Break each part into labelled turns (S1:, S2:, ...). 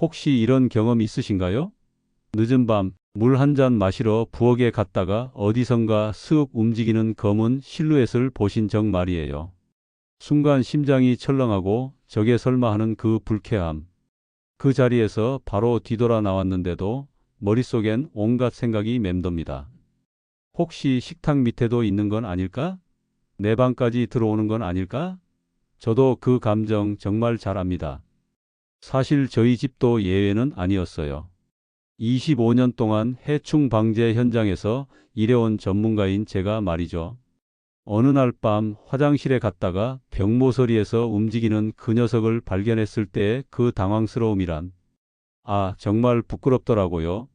S1: 혹시 이런 경험 있으신가요? 늦은 밤, 물 한 잔 마시러 부엌에 갔다가 어디선가 슥 움직이는 검은 실루엣을 보신 적 말이에요. 순간 심장이 철렁하고 저게 설마 하는 그 불쾌함. 그 자리에서 바로 뒤돌아 나왔는데도 머릿속엔 온갖 생각이 맴돕니다. 혹시 식탁 밑에도 있는 건 아닐까? 내 방까지 들어오는 건 아닐까? 저도 그 감정 정말 잘 압니다. 사실 저희 집도 예외는 아니었어요. 25년 동안 해충 방제 현장에서 일해온 전문가인 제가 말이죠. 어느 날 밤 화장실에 갔다가 병모서리에서 움직이는 그 녀석을 발견했을 때의 그 당황스러움이란. 아, 정말 부끄럽더라고요.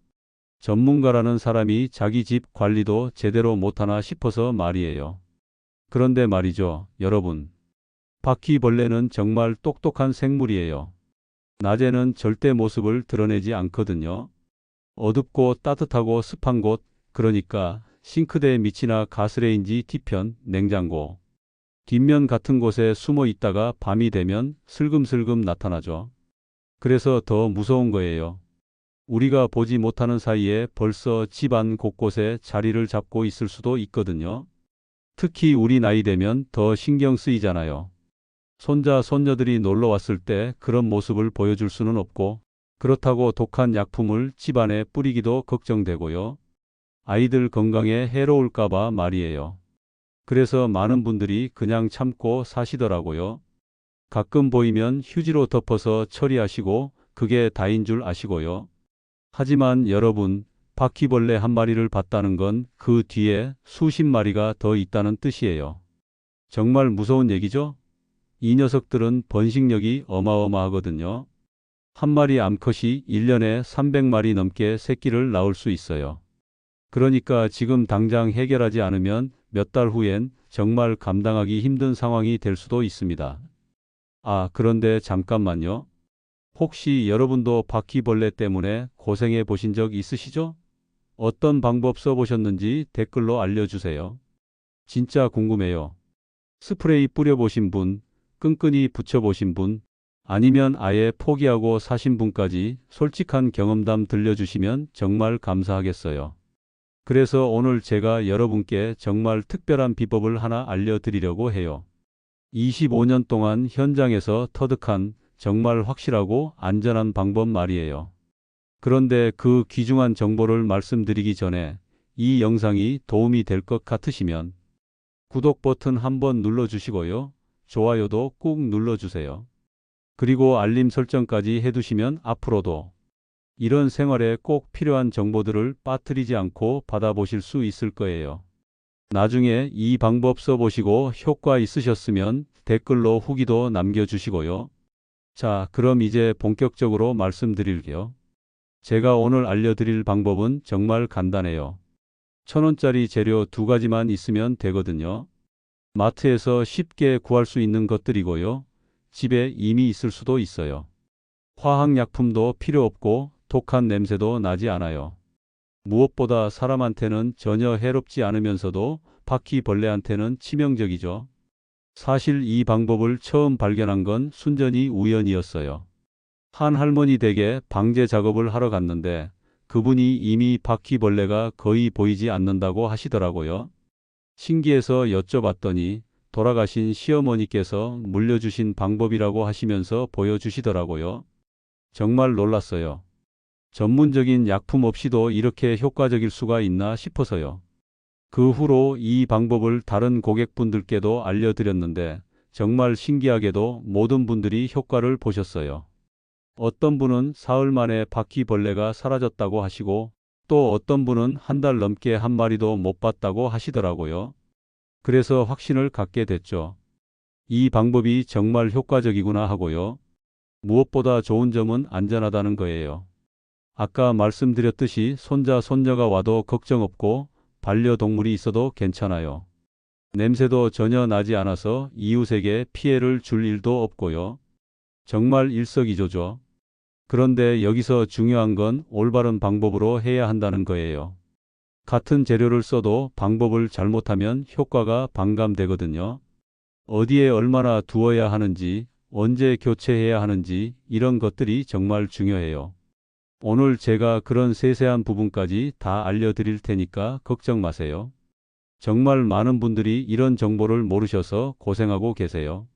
S1: 전문가라는 사람이 자기 집 관리도 제대로 못하나 싶어서 말이에요. 그런데 말이죠, 여러분. 바퀴벌레는 정말 똑똑한 생물이에요. 낮에는 절대 모습을 드러내지 않거든요. 어둡고 따뜻하고 습한 곳, 그러니까 싱크대 밑이나 가스레인지 뒤편, 냉장고, 뒷면 같은 곳에 숨어 있다가 밤이 되면 슬금슬금 나타나죠. 그래서 더 무서운 거예요. 우리가 보지 못하는 사이에 벌써 집안 곳곳에 자리를 잡고 있을 수도 있거든요. 특히 우리 나이 되면 더 신경 쓰이잖아요. 손자, 손녀들이 놀러 왔을 때 그런 모습을 보여줄 수는 없고, 그렇다고 독한 약품을 집안에 뿌리기도 걱정되고요. 아이들 건강에 해로울까봐 말이에요. 그래서 많은 분들이 그냥 참고 사시더라고요. 가끔 보이면 휴지로 덮어서 처리하시고 그게 다인 줄 아시고요. 하지만 여러분, 바퀴벌레 한 마리를 봤다는 건 그 뒤에 수십 마리가 더 있다는 뜻이에요. 정말 무서운 얘기죠? 이 녀석들은 번식력이 어마어마하거든요. 한 마리 암컷이 1년에 300마리 넘게 새끼를 낳을 수 있어요. 그러니까 지금 당장 해결하지 않으면 몇 달 후엔 정말 감당하기 힘든 상황이 될 수도 있습니다. 아, 그런데 잠깐만요. 혹시 여러분도 바퀴벌레 때문에 고생해 보신 적 있으시죠? 어떤 방법 써보셨는지 댓글로 알려주세요. 진짜 궁금해요. 스프레이 뿌려보신 분, 끈끈이 붙여보신 분, 아니면 아예 포기하고 사신 분까지 솔직한 경험담 들려주시면 정말 감사하겠어요. 그래서 오늘 제가 여러분께 정말 특별한 비법을 하나 알려드리려고 해요. 25년 동안 현장에서 터득한 정말 확실하고 안전한 방법 말이에요. 그런데 그 귀중한 정보를 말씀드리기 전에 이 영상이 도움이 될 것 같으시면 구독 버튼 한번 눌러주시고요. 좋아요도 꾹 눌러주세요. 그리고 알림 설정까지 해두시면 앞으로도 이런 생활에 꼭 필요한 정보들을 빠뜨리지 않고 받아보실 수 있을 거예요. 나중에 이 방법 써보시고 효과 있으셨으면 댓글로 후기도 남겨주시고요. 자, 그럼 이제 본격적으로 말씀드릴게요. 제가 오늘 알려드릴 방법은 정말 간단해요. 천원짜리 재료 두 가지만 있으면 되거든요. 마트에서 쉽게 구할 수 있는 것들이고요. 집에 이미 있을 수도 있어요. 화학약품도 필요 없고 독한 냄새도 나지 않아요. 무엇보다 사람한테는 전혀 해롭지 않으면서도 바퀴벌레한테는 치명적이죠. 사실 이 방법을 처음 발견한 건 순전히 우연이었어요. 한 할머니 댁에 방제 작업을 하러 갔는데 그분이 이미 바퀴벌레가 거의 보이지 않는다고 하시더라고요. 신기해서 여쭤봤더니 돌아가신 시어머니께서 물려주신 방법이라고 하시면서 보여주시더라고요. 정말 놀랐어요. 전문적인 약품 없이도 이렇게 효과적일 수가 있나 싶어서요. 그 후로 이 방법을 다른 고객분들께도 알려드렸는데 정말 신기하게도 모든 분들이 효과를 보셨어요. 어떤 분은 사흘 만에 바퀴벌레가 사라졌다고 하시고 또 어떤 분은 한 달 넘게 한 마리도 못 봤다고 하시더라고요. 그래서 확신을 갖게 됐죠. 이 방법이 정말 효과적이구나 하고요. 무엇보다 좋은 점은 안전하다는 거예요. 아까 말씀드렸듯이 손자, 손녀가 와도 걱정 없고 반려동물이 있어도 괜찮아요. 냄새도 전혀 나지 않아서 이웃에게 피해를 줄 일도 없고요. 정말 일석이조죠. 그런데 여기서 중요한 건 올바른 방법으로 해야 한다는 거예요. 같은 재료를 써도 방법을 잘못하면 효과가 반감되거든요. 어디에 얼마나 두어야 하는지, 언제 교체해야 하는지 이런 것들이 정말 중요해요. 오늘 제가 그런 세세한 부분까지 다 알려드릴 테니까 걱정 마세요. 정말 많은 분들이 이런 정보를 모르셔서 고생하고 계세요.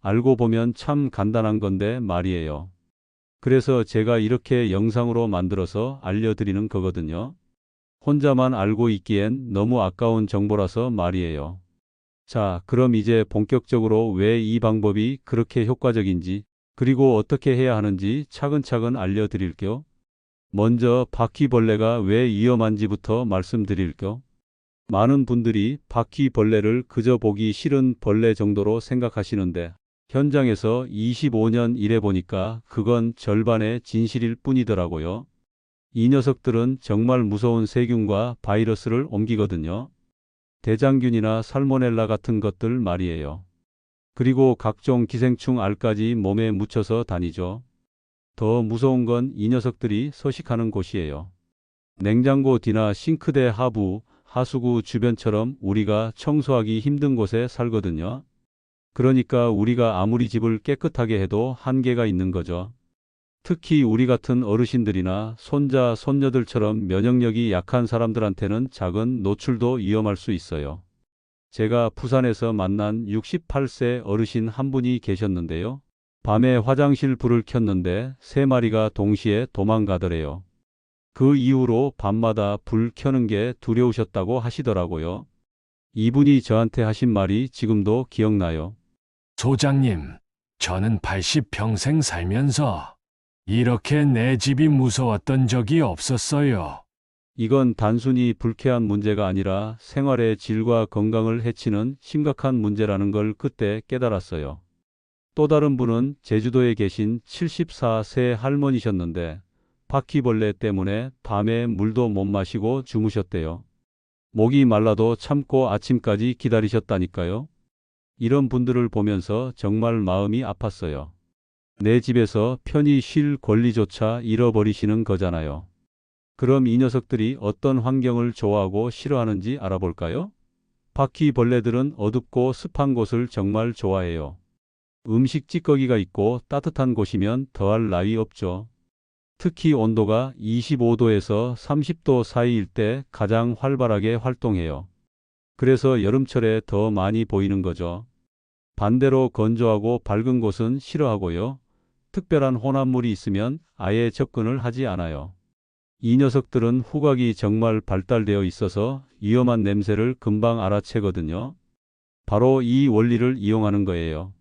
S1: 알고 보면 참 간단한 건데 말이에요. 그래서 제가 이렇게 영상으로 만들어서 알려드리는 거거든요. 혼자만 알고 있기엔 너무 아까운 정보라서 말이에요. 자, 그럼 이제 본격적으로 왜 이 방법이 그렇게 효과적인지, 그리고 어떻게 해야 하는지 차근차근 알려드릴게요. 먼저 바퀴벌레가 왜 위험한지부터 말씀드릴게요. 많은 분들이 바퀴벌레를 그저 보기 싫은 벌레 정도로 생각하시는데, 현장에서 25년 일해 보니까 그건 절반의 진실일 뿐이더라고요. 이 녀석들은 정말 무서운 세균과 바이러스를 옮기거든요. 대장균이나 살모넬라 같은 것들 말이에요. 그리고 각종 기생충 알까지 몸에 묻혀서 다니죠. 더 무서운 건 이 녀석들이 서식하는 곳이에요. 냉장고 뒤나 싱크대 하부, 하수구 주변처럼 우리가 청소하기 힘든 곳에 살거든요. 그러니까 우리가 아무리 집을 깨끗하게 해도 한계가 있는 거죠. 특히 우리 같은 어르신들이나 손자, 손녀들처럼 면역력이 약한 사람들한테는 작은 노출도 위험할 수 있어요. 제가 부산에서 만난 68세 어르신 한 분이 계셨는데요. 밤에 화장실 불을 켰는데 세 마리가 동시에 도망가더래요. 그 이후로 밤마다 불 켜는 게 두려우셨다고 하시더라고요. 이분이 저한테 하신 말이 지금도 기억나요.
S2: 소장님, 저는 80평생 살면서 이렇게 내 집이 무서웠던 적이 없었어요.
S1: 이건 단순히 불쾌한 문제가 아니라 생활의 질과 건강을 해치는 심각한 문제라는 걸 그때 깨달았어요. 또 다른 분은 제주도에 계신 74세 할머니셨는데 바퀴벌레 때문에 밤에 물도 못 마시고 주무셨대요. 목이 말라도 참고 아침까지 기다리셨다니까요. 이런 분들을 보면서 정말 마음이 아팠어요. 내 집에서 편히 쉴 권리조차 잃어버리시는 거잖아요. 그럼 이 녀석들이 어떤 환경을 좋아하고 싫어하는지 알아볼까요? 바퀴벌레들은 어둡고 습한 곳을 정말 좋아해요. 음식 찌꺼기가 있고 따뜻한 곳이면 더할 나위 없죠. 특히 온도가 25도에서 30도 사이일 때 가장 활발하게 활동해요. 그래서 여름철에 더 많이 보이는 거죠. 반대로 건조하고 밝은 곳은 싫어하고요. 특별한 혼합물이 있으면 아예 접근을 하지 않아요. 이 녀석들은 후각이 정말 발달되어 있어서 위험한 냄새를 금방 알아채거든요. 바로 이 원리를 이용하는 거예요.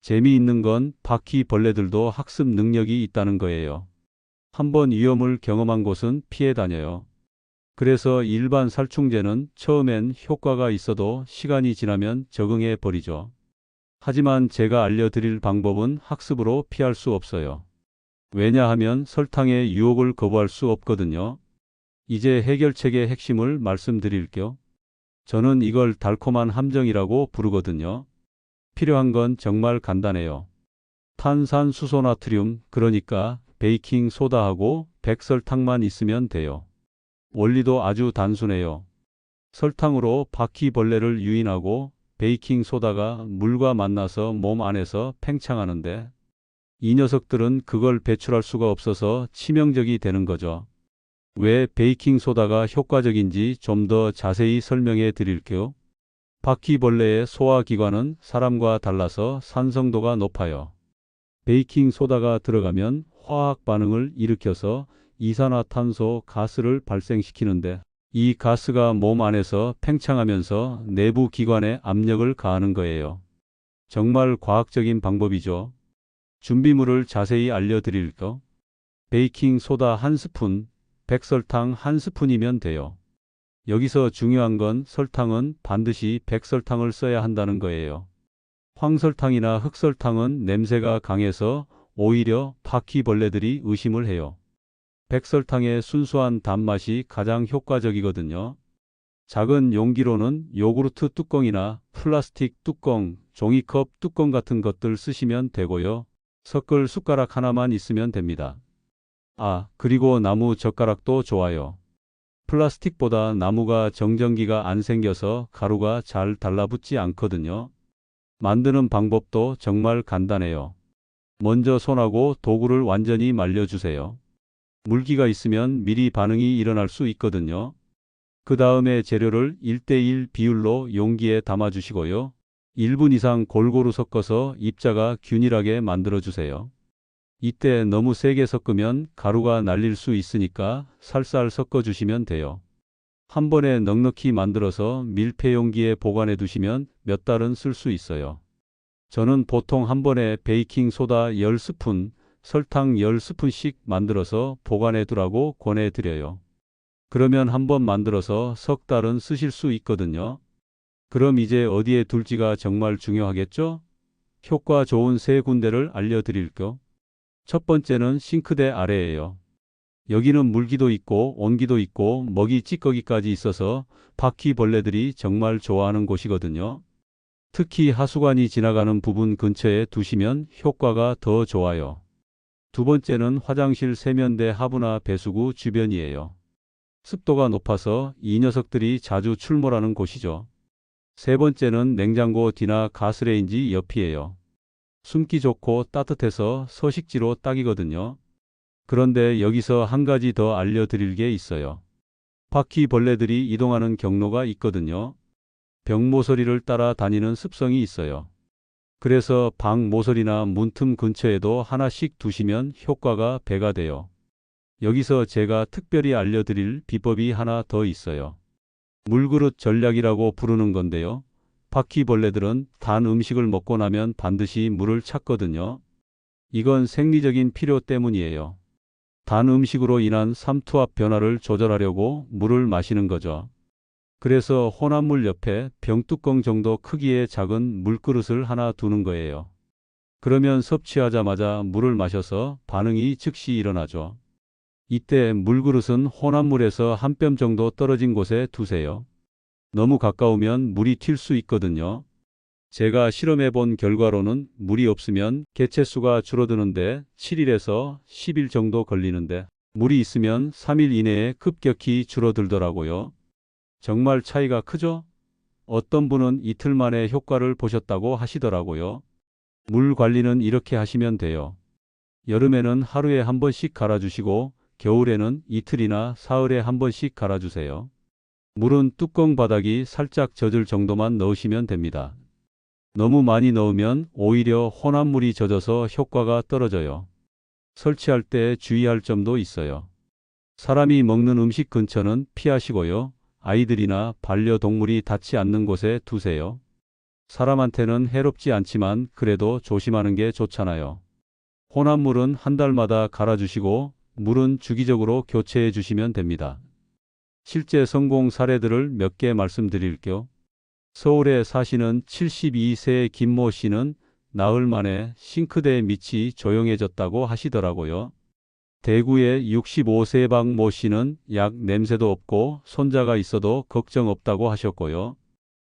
S1: 재미있는 건 바퀴벌레들도 학습 능력이 있다는 거예요. 한번 위험을 경험한 곳은 피해 다녀요. 그래서 일반 살충제는 처음엔 효과가 있어도 시간이 지나면 적응해 버리죠. 하지만 제가 알려드릴 방법은 학습으로 피할 수 없어요. 왜냐하면 설탕의 유혹을 거부할 수 없거든요. 이제 해결책의 핵심을 말씀드릴게요. 저는 이걸 달콤한 함정이라고 부르거든요. 필요한 건 정말 간단해요. 탄산수소나트륨, 그러니까 베이킹 소다하고 백설탕만 있으면 돼요. 원리도 아주 단순해요. 설탕으로 바퀴벌레를 유인하고 베이킹 소다가 물과 만나서 몸 안에서 팽창하는데 이 녀석들은 그걸 배출할 수가 없어서 치명적이 되는 거죠. 왜 베이킹 소다가 효과적인지 좀 더 자세히 설명해 드릴게요. 바퀴벌레의 소화기관은 사람과 달라서 산성도가 높아요. 베이킹 소다가 들어가면 화학 반응을 일으켜서 이산화탄소 가스를 발생시키는데 이 가스가 몸 안에서 팽창하면서 내부 기관에 압력을 가하는 거예요. 정말 과학적인 방법이죠. 준비물을 자세히 알려드릴까? 베이킹 소다 한 스푼, 백설탕 한 스푼이면 돼요. 여기서 중요한 건 설탕은 반드시 백설탕을 써야 한다는 거예요. 황설탕이나 흑설탕은 냄새가 강해서 오히려 바퀴벌레들이 의심을 해요. 백설탕의 순수한 단맛이 가장 효과적이거든요. 작은 용기로는 요구르트 뚜껑이나 플라스틱 뚜껑, 종이컵 뚜껑 같은 것들 쓰시면 되고요. 섞을 숟가락 하나만 있으면 됩니다. 아, 그리고 나무 젓가락도 좋아요. 플라스틱보다 나무가 정전기가 안 생겨서 가루가 잘 달라붙지 않거든요. 만드는 방법도 정말 간단해요. 먼저 손하고 도구를 완전히 말려주세요. 물기가 있으면 미리 반응이 일어날 수 있거든요. 그 다음에 재료를 1대1 비율로 용기에 담아주시고요. 1분 이상 골고루 섞어서 입자가 균일하게 만들어주세요. 이때 너무 세게 섞으면 가루가 날릴 수 있으니까 살살 섞어주시면 돼요. 한 번에 넉넉히 만들어서 밀폐 용기에 보관해 두시면 몇 달은 쓸 수 있어요. 저는 보통 한 번에 베이킹 소다 10스푼, 설탕 10스푼씩 만들어서 보관해 두라고 권해 드려요. 그러면 한번 만들어서 석 달은 쓰실 수 있거든요. 그럼 이제 어디에 둘지가 정말 중요하겠죠? 효과 좋은 세 군데를 알려드릴게요. 첫 번째는 싱크대 아래예요. 여기는 물기도 있고 온기도 있고 먹이 찌꺼기까지 있어서 바퀴벌레들이 정말 좋아하는 곳이거든요. 특히 하수관이 지나가는 부분 근처에 두시면 효과가 더 좋아요. 두 번째는 화장실 세면대 하부나 배수구 주변이에요. 습도가 높아서 이 녀석들이 자주 출몰하는 곳이죠. 세 번째는 냉장고 뒤나 가스레인지 옆이에요. 숨기 좋고 따뜻해서 서식지로 딱이거든요. 그런데 여기서 한 가지 더 알려드릴 게 있어요. 바퀴벌레들이 이동하는 경로가 있거든요. 벽 모서리를 따라 다니는 습성이 있어요. 그래서 방 모서리나 문틈 근처에도 하나씩 두시면 효과가 배가 돼요. 여기서 제가 특별히 알려드릴 비법이 하나 더 있어요. 물그릇 전략이라고 부르는 건데요. 바퀴벌레들은 단 음식을 먹고 나면 반드시 물을 찾거든요. 이건 생리적인 필요 때문이에요. 단 음식으로 인한 삼투압 변화를 조절하려고 물을 마시는 거죠. 그래서 혼합물 옆에 병뚜껑 정도 크기의 작은 물그릇을 하나 두는 거예요. 그러면 섭취하자마자 물을 마셔서 반응이 즉시 일어나죠. 이때 물그릇은 혼합물에서 한 뼘 정도 떨어진 곳에 두세요. 너무 가까우면 물이 튈 수 있거든요. 제가 실험해 본 결과로는 물이 없으면 개체수가 줄어드는데 7일에서 10일 정도 걸리는데 물이 있으면 3일 이내에 급격히 줄어들더라고요. 정말 차이가 크죠? 어떤 분은 이틀 만에 효과를 보셨다고 하시더라고요. 물 관리는 이렇게 하시면 돼요. 여름에는 하루에 한 번씩 갈아주시고 겨울에는 이틀이나 사흘에 한 번씩 갈아주세요. 물은 뚜껑 바닥이 살짝 젖을 정도만 넣으시면 됩니다. 너무 많이 넣으면 오히려 혼합 물이 젖어서 효과가 떨어져요. 설치할 때 주의할 점도 있어요. 사람이 먹는 음식 근처는 피하시고요. 아이들이나 반려동물이 닿지 않는 곳에 두세요. 사람한테는 해롭지 않지만 그래도 조심하는 게 좋잖아요. 혼합물은 한 달마다 갈아주시고 물은 주기적으로 교체해 주시면 됩니다. 실제 성공 사례들을 몇 개 말씀드릴게요. 서울에 사시는 72세의 김모 씨는 나흘 만에 싱크대 밑이 조용해졌다고 하시더라고요. 대구의 65세 박 모 씨는 약 냄새도 없고 손자가 있어도 걱정 없다고 하셨고요.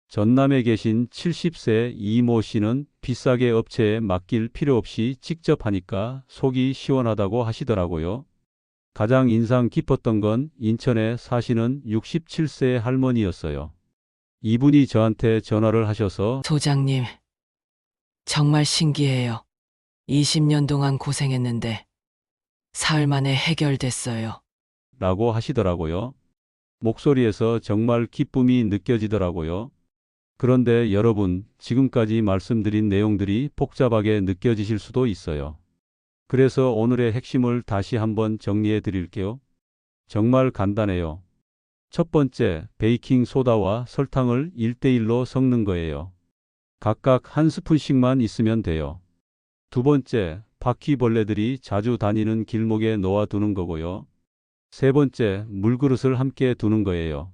S1: 전남에 계신 70세 이 모 씨는 비싸게 업체에 맡길 필요 없이 직접 하니까 속이 시원하다고 하시더라고요. 가장 인상 깊었던 건 인천에 사시는 67세의 할머니였어요. 이분이 저한테 전화를 하셔서
S3: 소장님, 정말 신기해요. 20년 동안 고생했는데 사흘 만에 해결됐어요.
S1: 라고 하시더라고요. 목소리에서 정말 기쁨이 느껴지더라고요. 그런데 여러분, 지금까지 말씀드린 내용들이 복잡하게 느껴지실 수도 있어요. 그래서 오늘의 핵심을 다시 한번 정리해 드릴게요. 정말 간단해요. 첫 번째, 베이킹 소다와 설탕을 1대1로 섞는 거예요. 각각 한 스푼씩만 있으면 돼요. 두 번째, 바퀴벌레들이 자주 다니는 길목에 놓아두는 거고요. 세 번째, 물그릇을 함께 두는 거예요.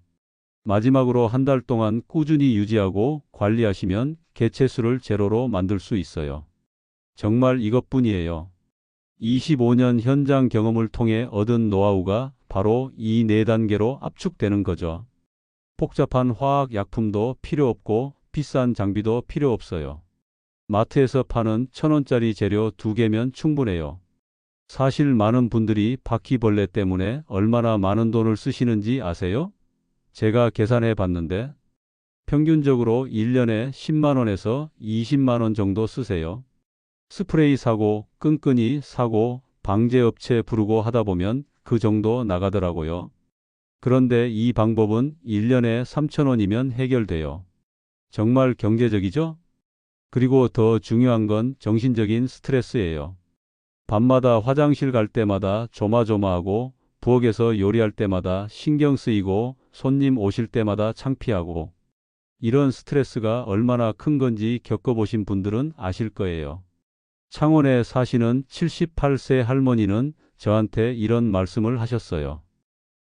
S1: 마지막으로 한 달 동안 꾸준히 유지하고 관리하시면 개체수를 제로로 만들 수 있어요. 정말 이것뿐이에요. 25년 현장 경험을 통해 얻은 노하우가 바로 이 네 단계로 압축되는 거죠. 복잡한 화학 약품도 필요 없고 비싼 장비도 필요 없어요. 마트에서 파는 천 원짜리 재료 두 개면 충분해요. 사실 많은 분들이 바퀴벌레 때문에 얼마나 많은 돈을 쓰시는지 아세요? 제가 계산해 봤는데 평균적으로 1년에 10만 원에서 20만 원 정도 쓰세요. 스프레이 사고, 끈끈이 사고, 방제업체 부르고 하다 보면 그 정도 나가더라고요. 그런데 이 방법은 1년에 3천 원이면 해결돼요. 정말 경제적이죠? 그리고 더 중요한 건 정신적인 스트레스예요. 밤마다 화장실 갈 때마다 조마조마하고 부엌에서 요리할 때마다 신경 쓰이고 손님 오실 때마다 창피하고 이런 스트레스가 얼마나 큰 건지 겪어보신 분들은 아실 거예요. 창원에 사시는 78세 할머니는 저한테 이런 말씀을 하셨어요.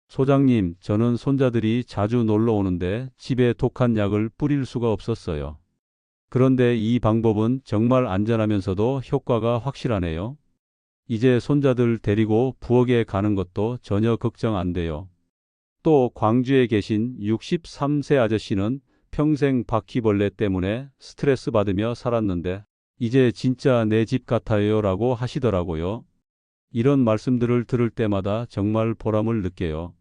S1: 소장님, 저는 손자들이 자주 놀러 오는데 집에 독한 약을 뿌릴 수가 없었어요. 그런데 이 방법은 정말 안전하면서도 효과가 확실하네요. 이제 손자들 데리고 부엌에 가는 것도 전혀 걱정 안 돼요. 또 광주에 계신 63세 아저씨는 평생 바퀴벌레 때문에 스트레스 받으며 살았는데 이제 진짜 내 집 같아요 라고 하시더라고요. 이런 말씀들을 들을 때마다 정말 보람을 느껴요.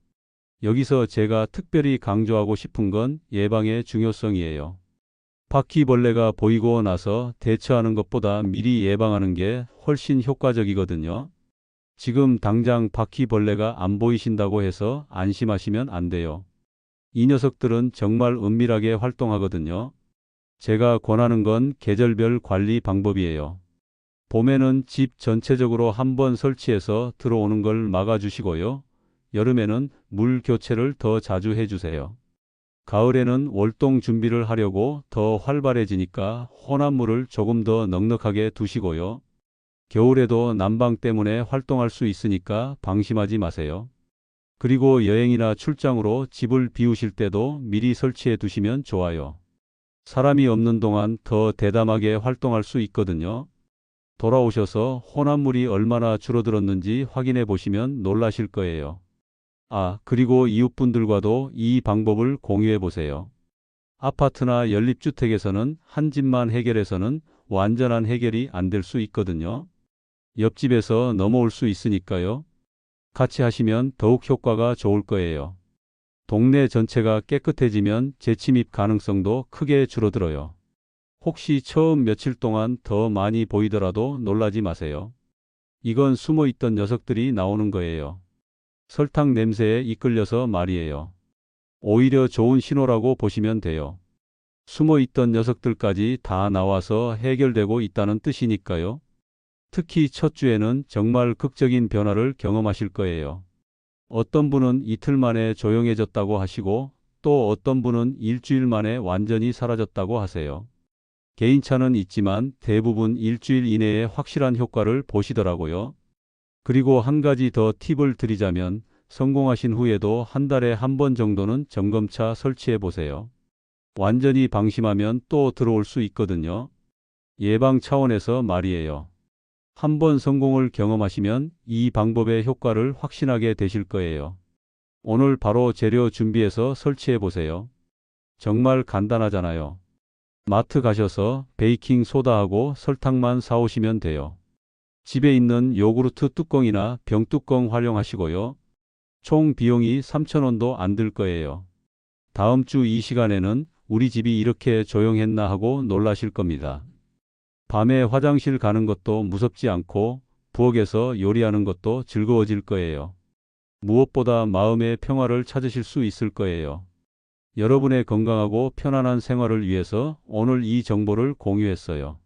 S1: 여기서 제가 특별히 강조하고 싶은 건 예방의 중요성이에요. 바퀴벌레가 보이고 나서 대처하는 것보다 미리 예방하는 게 훨씬 효과적이거든요. 지금 당장 바퀴벌레가 안 보이신다고 해서 안심하시면 안 돼요. 이 녀석들은 정말 은밀하게 활동하거든요. 제가 권하는 건 계절별 관리 방법이에요. 봄에는 집 전체적으로 한 번 설치해서 들어오는 걸 막아주시고요. 여름에는 물 교체를 더 자주 해주세요. 가을에는 월동 준비를 하려고 더 활발해지니까 혼합물을 조금 더 넉넉하게 두시고요. 겨울에도 난방 때문에 활동할 수 있으니까 방심하지 마세요. 그리고 여행이나 출장으로 집을 비우실 때도 미리 설치해 두시면 좋아요. 사람이 없는 동안 더 대담하게 활동할 수 있거든요. 돌아오셔서 혼합물이 얼마나 줄어들었는지 확인해 보시면 놀라실 거예요. 아, 그리고 이웃분들과도 이 방법을 공유해 보세요. 아파트나 연립주택에서는 한 집만 해결해서는 완전한 해결이 안 될 수 있거든요. 옆집에서 넘어올 수 있으니까요. 같이 하시면 더욱 효과가 좋을 거예요. 동네 전체가 깨끗해지면 재침입 가능성도 크게 줄어들어요. 혹시 처음 며칠 동안 더 많이 보이더라도 놀라지 마세요. 이건 숨어 있던 녀석들이 나오는 거예요. 설탕 냄새에 이끌려서 말이에요. 오히려 좋은 신호라고 보시면 돼요. 숨어 있던 녀석들까지 다 나와서 해결되고 있다는 뜻이니까요. 특히 첫 주에는 정말 극적인 변화를 경험하실 거예요. 어떤 분은 이틀 만에 조용해졌다고 하시고 또 어떤 분은 일주일 만에 완전히 사라졌다고 하세요. 개인차는 있지만 대부분 일주일 이내에 확실한 효과를 보시더라고요. 그리고 한 가지 더 팁을 드리자면 성공하신 후에도 한 달에 한 번 정도는 점검차 설치해 보세요. 완전히 방심하면 또 들어올 수 있거든요. 예방 차원에서 말이에요. 한 번 성공을 경험하시면 이 방법의 효과를 확신하게 되실 거예요. 오늘 바로 재료 준비해서 설치해 보세요. 정말 간단하잖아요. 마트 가셔서 베이킹 소다하고 설탕만 사오시면 돼요. 집에 있는 요구르트 뚜껑이나 병뚜껑 활용하시고요. 총 비용이 3,000원도 안 들 거예요. 다음 주 이 시간에는 우리 집이 이렇게 조용했나 하고 놀라실 겁니다. 밤에 화장실 가는 것도 무섭지 않고 부엌에서 요리하는 것도 즐거워질 거예요. 무엇보다 마음의 평화를 찾으실 수 있을 거예요. 여러분의 건강하고 편안한 생활을 위해서 오늘 이 정보를 공유했어요.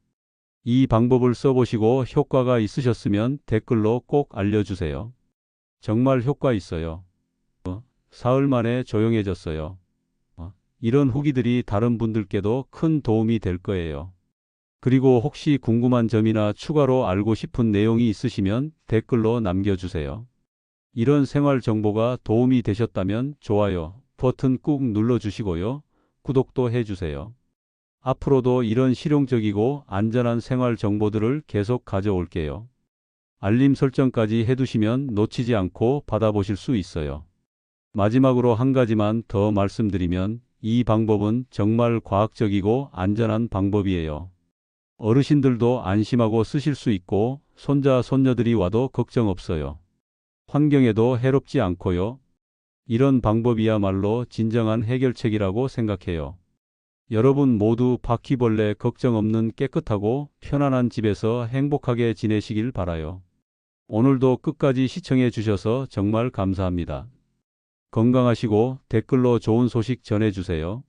S1: 이 방법을 써보시고 효과가 있으셨으면 댓글로 꼭 알려주세요. 정말 효과 있어요. 어, 사흘 만에 조용해졌어요. 어, 이런 후기들이 다른 분들께도 큰 도움이 될 거예요. 그리고 혹시 궁금한 점이나 추가로 알고 싶은 내용이 있으시면 댓글로 남겨주세요. 이런 생활 정보가 도움이 되셨다면 좋아요 버튼 꾹 눌러주시고요. 구독도 해주세요. 앞으로도 이런 실용적이고 안전한 생활 정보들을 계속 가져올게요. 알림 설정까지 해두시면 놓치지 않고 받아보실 수 있어요. 마지막으로 한 가지만 더 말씀드리면 이 방법은 정말 과학적이고 안전한 방법이에요. 어르신들도 안심하고 쓰실 수 있고 손자, 손녀들이 와도 걱정 없어요. 환경에도 해롭지 않고요. 이런 방법이야말로 진정한 해결책이라고 생각해요. 여러분 모두 바퀴벌레 걱정 없는 깨끗하고 편안한 집에서 행복하게 지내시길 바라요. 오늘도 끝까지 시청해 주셔서 정말 감사합니다. 건강하시고 댓글로 좋은 소식 전해 주세요.